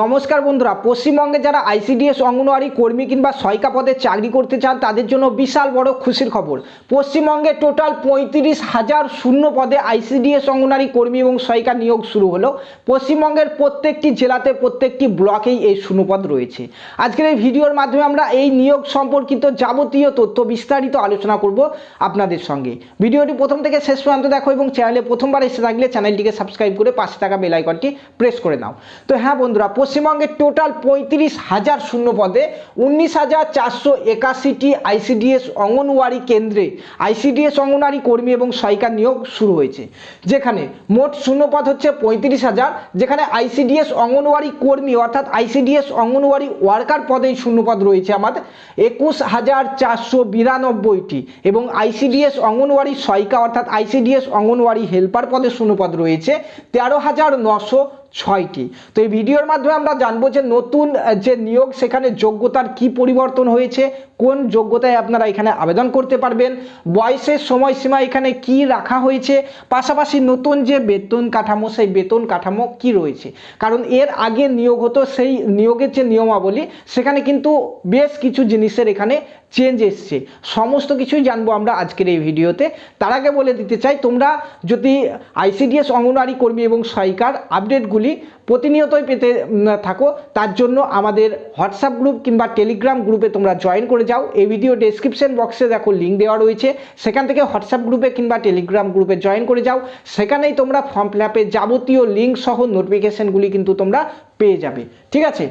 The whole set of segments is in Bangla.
নমস্কার বন্ধুরা, পশ্চিমবঙ্গে যারা আইসিডিএস অঙ্গনওয়াড়ি কর্মী কিংবা সহায়িকা পদে চাকরি করতে চান, তাদের জন্য বিশাল বড় খুশির খবর। পশ্চিমবঙ্গে টোটাল পঁয়ত্রিশ হাজার শূন্য পদে আইসিডিএস অঙ্গনওয়াড়ি কর্মী এবং সহায়িকা নিয়োগ শুরু হলো। পশ্চিমবঙ্গের প্রত্যেকটি জেলাতে প্রত্যেকটি ব্লকেই এই শূন্যপদ রয়েছে। আজকের এই ভিডিওর মাধ্যমে আমরা এই নিয়োগ সম্পর্কিত যাবতীয় তথ্য বিস্তারিত আলোচনা করব আপনাদের সঙ্গে। ভিডিওটি প্রথম থেকে শেষ পর্যন্ত দেখো এবং চ্যানেলে প্রথমবার এসে থাকলে চ্যানেলটিকে সাবস্ক্রাইব করে পাশে থাকা বেল আইকনটি প্রেস করে নাও। তো হ্যাঁ বন্ধুরা পশ্চিমবঙ্গের টোটাল পঁয়ত্রিশ হাজার শূন্য পদে উনিশ হাজার চারশো একাশিটি আইসিডিএস অঙ্গনওয়াড়ি কেন্দ্রে আইসিডিএস অঙ্গনওয়াড়ি কর্মী এবং সহায়িকা নিয়োগ শুরু হয়েছে। যেখানে মোট শূন্যপদ হচ্ছে পঁয়ত্রিশ হাজার, যেখানে আইসিডিএস অঙ্গনওয়াড়ি কর্মী অর্থাৎ আইসিডিএস অঙ্গনওয়াড়ি ওয়ার্কার পদেই শূন্যপদ রয়েছে আমাদের একুশ হাজার চারশো বিরানব্বইটি এবং আইসিডিএস অঙ্গনওয়াড়ি সহায়িকা অর্থাৎ আইসিডিএস অঙ্গনওয়াড়ি হেল্পার পদে শূন্যপদ রয়েছে তেরো হাজার নশো ছয়টি। তো এই ভিডিওর মাধ্যমে আমরা জানব যে নতুন যে নিয়োগ, সেখানে যোগ্যতার কি পরিবর্তন হয়েছে, কোন যোগ্যতায় আপনারা এখানে আবেদন করতে পারবেন, বয়সের সময়সীমা এখানে কি রাখা হয়েছে, পাশাপাশি নতুন যে বেতন কাঠামো, সেই বেতন কাঠামো কি রয়েছে। কারণ এর আগে নিয়োগ হতো, সেই নিয়োগের যে নিয়মাবলী, সেখানে কিন্তু বেশ কিছু জিনিসের এখানে চেঞ্জ এসছে। সমস্ত কিছুই জানব আমরা আজকের এই ভিডিওতে। তার আগে বলে দিতে চাই, তোমরা যদি আইসিডিএস অঙ্গনওয়াড়ি কর্মী এবং সহায়িকার আপডেটগুলি প্রতিনিয়তই পেতে থাকো, তার জন্য আমাদের হোয়াটসঅ্যাপ গ্রুপ কিংবা টেলিগ্রাম গ্রুপে তোমরা জয়েন করে যাও। এই ভিডিও ডেসক্রিপশন বক্সে দেখো লিঙ্ক দেওয়া রয়েছে। সেখান থেকে হোয়াটসঅ্যাপ গ্রুপে কিংবা টেলিগ্রাম গ্রুপে জয়েন করে যাও। সেখানেই তোমরা ফর্ম ফিল যাবতীয় লিঙ্ক সহ নোটিফিকেশনগুলি কিন্তু তোমরা পেয়ে যাবে। ঠিক আছে?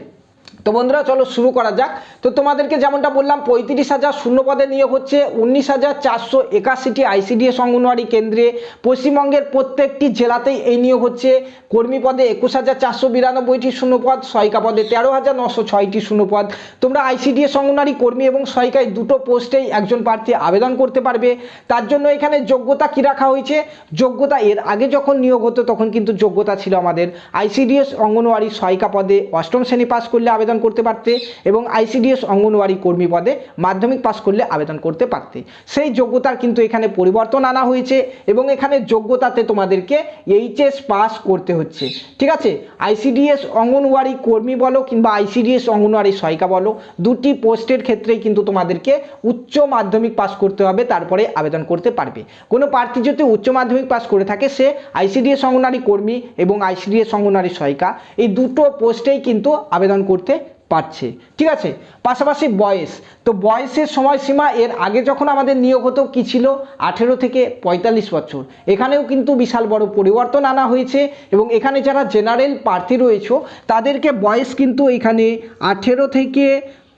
তো বন্ধুরা, চলো শুরু করা যাক। তো তোমাদেরকে যেমনটা বললাম, পঁয়ত্রিশ হাজার শূন্য পদে নিয়োগ হচ্ছে, উনিশ হাজার চারশো একাশিটি আইসিডিএস অঙ্গনওয়াড়ি কেন্দ্রে। পশ্চিমবঙ্গের প্রত্যেকটি জেলাতেই এই নিয়োগ হচ্ছে। কর্মী পদে একুশ হাজার চারশো বিরানব্বইটি শূন্যপদ, সহায়িকা পদে তেরো হাজার নশো ছয়টি শূন্যপদ। তোমরা আইসিডিএস অঙ্গনওয়াড়ি কর্মী এবং সহায়িকায় দুটো পোস্টেই একজন প্রার্থী আবেদন করতে পারবে। তার জন্য এখানে যোগ্যতা কী রাখা হয়েছে? যোগ্যতা এর আগে যখন নিয়োগ হতো, তখন কিন্তু যোগ্যতা ছিল আমাদের। আইসিডিএস অঙ্গনওয়াড়ি সহায়িকা পদে অষ্টম শ্রেণি পাস করলে আবেদন করতে পারতে এবং আইসিডিএস অঙ্গনওয়াড়ি কর্মী পদে মাধ্যমিক পাস করলে আবেদন করতে পারতে। সেই যোগ্যতার কিন্তু এখানে পরিবর্তন আনা হয়েছে এবং এখানে যোগ্যতাতে তোমাদেরকে এইচএস পাস করতে হচ্ছে। ঠিক আছে? আইসিডিএস অঙ্গনওয়াড়ি কর্মী বলো কিংবা আইসিডিএস অঙ্গনওয়াড়ি সহায়িকা বলো, দুটি পোস্টের ক্ষেত্রেই কিন্তু তোমাদেরকে উচ্চ মাধ্যমিক পাস করতে হবে, তারপরে আবেদন করতে পারবে। কোনো প্রার্থী যদি উচ্চ মাধ্যমিক পাস করে থাকে, সে আইসিডিএস অঙ্গনওয়াড়ি কর্মী এবং আইসিডিএস অঙ্গনওয়াড়ি সহায়িকা এই দুটো পোস্টেই কিন্তু আবেদন করতে পারছে ঠিক আছে? পাশাপাশি বয়স। তো বয়সের সময়সীমা এর আগে যখন আমাদের নিয়োগ হতো, কী ছিল? আঠেরো থেকে পঁয়তাল্লিশ বছর। এখানেও কিন্তু বিশাল বড় পরিবর্তন আনা হয়েছে এবং এখানে যারা জেনারেল প্রার্থী রয়েছে, তাদেরকে বয়স কিন্তু এখানে আঠেরো থেকে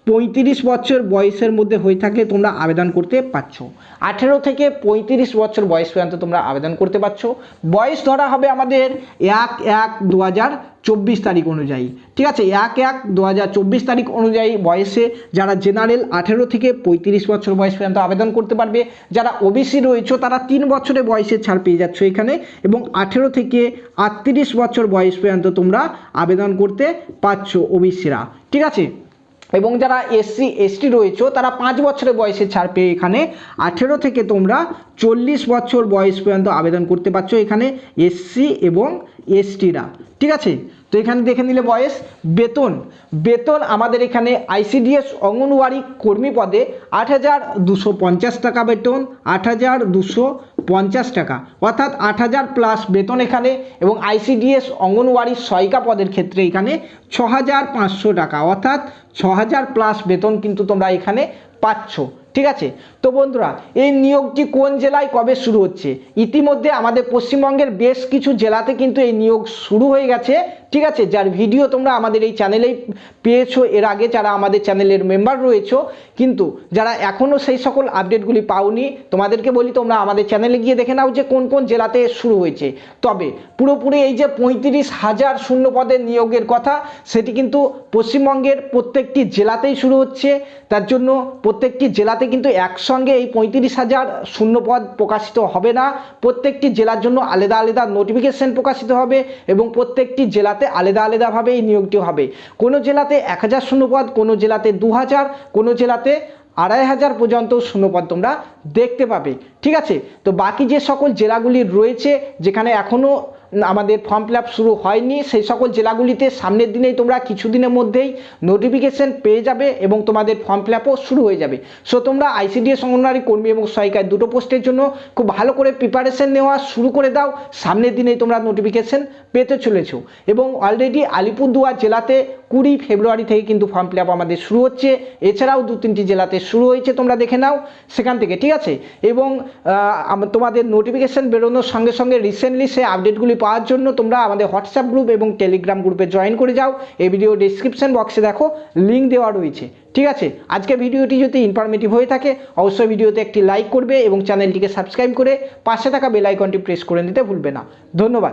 পঁয়ত্রিশ বছর বয়সের মধ্যে হয়ে থাকলে তোমরা আবেদন করতে পারছ। আঠেরো থেকে পঁয়ত্রিশ বছর বয়স পর্যন্ত তোমরা আবেদন করতে পারছ। বয়স ধরা হবে আমাদের এক এক দু হাজার চব্বিশ তারিখ অনুযায়ী। ঠিক আছে? এক এক দু হাজার চব্বিশ তারিখ অনুযায়ী বয়সে যারা জেনারেল আঠেরো থেকে পঁয়ত্রিশ বছর বয়স পর্যন্ত আবেদন করতে পারবে। যারা ওবিসি রয়েছে, তারা তিন বছরে বয়সে ছাড় পেয়ে যাচ্ছ এখানে এবং আঠেরো থেকে আটত্রিশ বছর বয়স পর্যন্ত তোমরা আবেদন করতে পারছ ওবিসিরা ঠিক আছে? এবং যারা এসসি এসটি রয়েছে, তারা পাঁচ বছরের বয়সে ছাড় পেয়ে এখানে আঠেরো থেকে তোমরা চল্লিশ বছর বয়স পর্যন্ত আবেদন করতে পারছ এখানে এসসি এবং এসটিরা ঠিক আছে? তো এখানে দেখে নিলে বয়স। বেতন। বেতন আমাদের এখানে আইসিডিএস অঙ্গনওয়াড়ি কর্মী পদে আট হাজার দুশো পঞ্চাশ টাকা বেতন, আট হাজার দুশো পঞ্চাশ টাকা। অর্থাৎ আট হাজার প্লাস বেতন এখানে এবং আইসিডিএস অঙ্গনওয়াড়ি সহায়িকা পদের ক্ষেত্রে এখানে ছ হাজার পাঁচশো টাকা। অর্থাৎ ছ হাজার প্লাস বেতন কিন্তু তোমরা এখানে পাচ্ছ। ঠিক আছে? তো বন্ধুরা, এই নিয়োগটি কোন জেলায় কবে শুরু হচ্ছে? ইতিমধ্যে আমাদের পশ্চিমবঙ্গের বেশ কিছু জেলাতে কিন্তু এই নিয়োগ শুরু হয়ে গেছে। ঠিক আছে, যার ভিডিও তোমরা আমাদের এই চ্যানেলেই পেয়েছ, এর আগে যারা আমাদের চ্যানেলের মেম্বার রয়েছো, কিন্তু যারা এখনও সেই সকল আপডেটগুলি পাওনি, তোমাদেরকে বলি তোমরা আমাদের চ্যানেলে গিয়ে দেখে নাও যে কোন কোন জেলাতে শুরু হয়েছে। তবে পুরোপুরি এই যে পঁয়ত্রিশ হাজার শূন্য পদের নিয়োগের কথা, সেটি কিন্তু পশ্চিমবঙ্গের প্রত্যেকটি জেলাতেই শুরু হচ্ছে। তার জন্য প্রত্যেকটি জেলাতে কিন্তু একসঙ্গে এই পঁয়ত্রিশ হাজার শূন্য পদ প্রকাশিত হবে না। প্রত্যেকটি জেলার জন্য আলাদা আলাদা নোটিফিকেশন প্রকাশিত হবে এবং প্রত্যেকটি জেলাতে আলাদা আলাদাভাবে এই নিয়োগটি হবে। কোনো জেলাতে এক হাজার শূন্যপদ, কোনো জেলাতে দু হাজার, কোনো জেলাতে আড়াই হাজার পর্যন্ত শূন্যপদ তোমরা দেখতে পাবে। ঠিক আছে? তো বাকি যে সকল জেলাগুলি রয়েছে, যেখানে এখনও আমাদের ফর্ম ফিল শুরু হয়নি। সেই সকল জেলাগুলিতে সামনের দিনেই তোমরা কিছুদিনের মধ্যেই নোটিফিকেশন পেয়ে যাবে এবং তোমাদের ফর্ম ফিল শুরু হয়ে যাবে। সো তোমরা আইসিডিএস অঙ্গনওয়াড়ি কর্মী এবং সহায়িকায় দুটো পোস্টের জন্য খুব ভালো করে প্রিপারেশন নেওয়া শুরু করে দাও। সামনের দিনেই তোমরা নোটিফিকেশন পেতে চলেছ। এবং অলরেডি আলিপুরদুয়ার জেলাতে কুড়ি ফেব্রুয়ারি থেকে কিন্তু ফর্ম ফিল আমাদের শুরু হচ্ছে। এছাড়াও দু তিনটি জেলাতে শুরু হয়েছে, তোমরা দেখে নাও সেখান থেকে, ঠিক আছে? এবং তোমাদের নোটিফিকেশন বেরোনোর সঙ্গে সঙ্গে রিসেন্টলি সেই আপডেটগুলি পাওয়ার জন্য তোমরা আমাদের হোয়াটসঅ্যাপ গ্রুপ এবং টেলিগ্রাম গ্রুপে জয়েন করে যাও। এই ভিডিও ডিসক্রিপশন বক্সে দেখো লিঙ্ক দেওয়া রয়েছে, ঠিক আছে? আজকে ভিডিওটি যদি ইনফরমেটিভ হয়ে থাকে, অবশ্যই ভিডিওতে একটি লাইক করবে এবং চ্যানেলটিকে সাবস্ক্রাইব করে পাশে থাকা বেল আইকনটি প্রেস করে নিতে ভুলবে না। ধন্যবাদ।